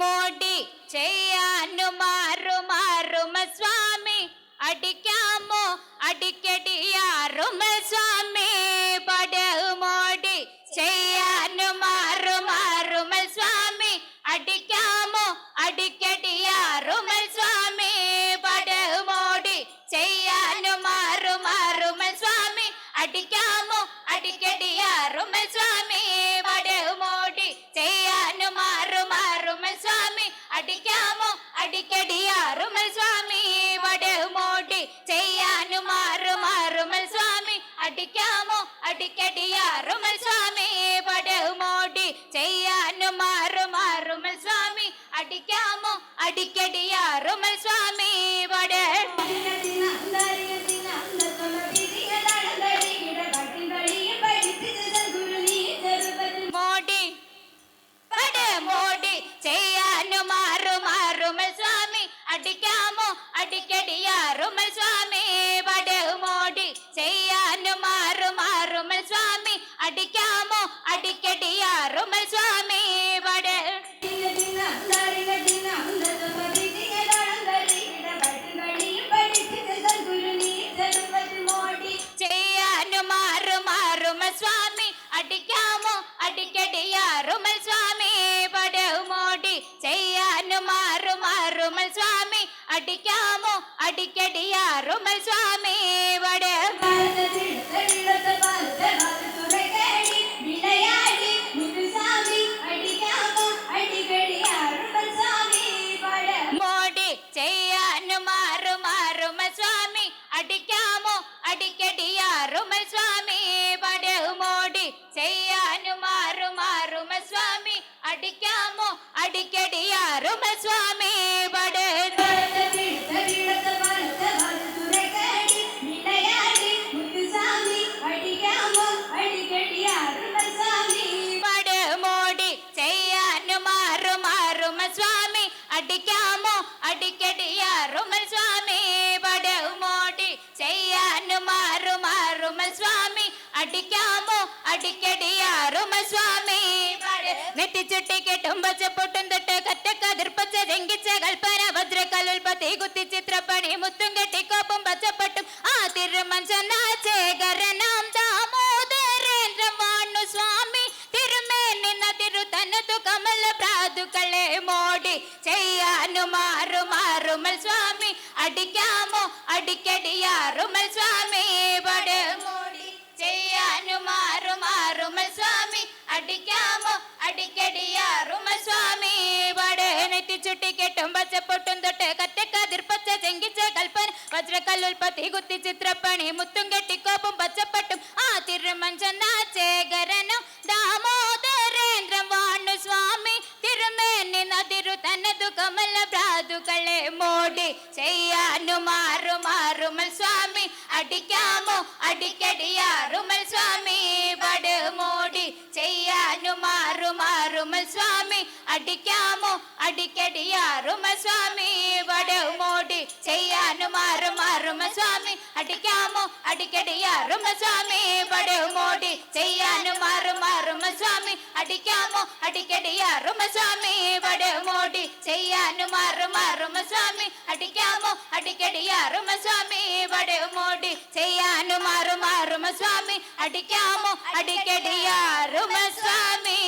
മോടി ചെയ്യാനു മാറു മാറുമ സ്വാമി അടിക്കാമോ അടിക്കടിയാറുമ അടിക്കാമോ? അടിക്കടിയാറുമൽ സ്വാമി. വടമോടി ചെയ്യാനും മാറു മാറുമ സ്വാമി. അടിക്കാമോ? അടിക്കടിയാറുമൽ സ്വാമി. വടമോടി ചെയ്യാനും മാറു മാറുമ സ്വാമി. അടിക്കാമോ? അടിക്കടിയാറുമൽ സ്വാമി. വട അടിക്കാമോ? അടിക്കടിയാറുമൽ സ്വാമി. പടമോടി ചെയ്യാനും മാറു മാറുമൽ സ്വാമി. അടിക്കാമോ? അടിക്കടിയാറുമൽ സ്വാമി. വട ചെയ്യാനും മാറു മാറുമൽ സ്വാമി. അടിക്കാമോ? അടിക്കടിയാറുമൽ സ്വാമി. അടിക്കാമോ? അടിക്കടിയാറുമൽ സ്വാമി വട. മോടി അടിക്കാമോ? മാറുമ സ്വാമി. അടിക്കാമോ? അടിക്കാമോ? അടിക്കടിയാറുമൽ സ്വാമി. പടമോടി ചെയ്യാനു മാറുമാറുമൽ സ്വാമി. അടിക്കാമോ? അടിക്കടിയാറുമൽ സ്വാമി. നെറ്റിച്ചുട്ടി കെട്ടും പച്ചപ്പൊട്ടും തൊട്ട് കറ്റക്കതിർപ്പച്ച രംഗിച്ച കൽപ്പന ഭദ്രക്കലുൽപത്തി കുത്തി ചിത്രപ്പണി മുത്തും കെട്ടിക്കോപ്പും പച്ചപ്പട്ടും. ആ തിരുമൻ ചെന്നാ ദാമോദരേന്ദ്രം കമല പ്രാതുക്കളെ മോടി ചെയ്യാനു മാറു മാറുമൽ സ്വാമി. അടിക്കാമോ? അടിക്കടിയാറുമൽ സ്വാമി. പടമോടി ചെയ്യാനു മാറു മാറുമൽ സ്വാമി. അടിക്കാമോ? അടിക്കടിയാറുമൽ സ്വാമി. പടനെറ്റി ചുട്ടി കെട്ടും പച്ചപ്പൊട്ടും തൊട്ട് കറ്റക്കതിർപ്പച്ച ചെങ്കിച്ച കൽപ്പന വജ്രക്കല്ലുൽപ്പത്തി കുത്തി ചിത്രപ്പണി. മുത്തും കെട്ടിക്കോപ്പും പച്ചപ്പട്ടും. ആ തിരുമഞ്ചനാചേകരനും ദാമോദരേന്ദ്രം നദിരു തനതു കമല പ്രാതുകളെ മോടി ചെയ്യാനു മാറു മാറുമൽ സ്വാമി. അടിക്കാമോ? അടിക്കടിയാറുമൽ സ്വാമി അടിക്കാമോ അടിക്കടിയാറുമൽ സ്വാമി പടമോടി ചെയ്യാനു മാറു മാറുമൽ സ്വാമി അടിക്കാമോ അടിക്കടിയാറുമൽ സ്വാമി പടമോടി ചെയ്യാനു മാറു മാറുമൽ സ്വാമി അടിക്കാമോ അടിക്കടിയാറുമൽ സ്വാമി പടമോടി ചെയ്യാനു മാറു മാറുമൽ സ്വാമി അടിക്കാമോ അടിക്കടിയാറുമൽ സ്വാമി പടമോടി ചെയ്യാനു മാറു മാറുമൽ സ്വാമി അടിക്കാമോ അടിക്കടിയാറുമൽ സ്വാമി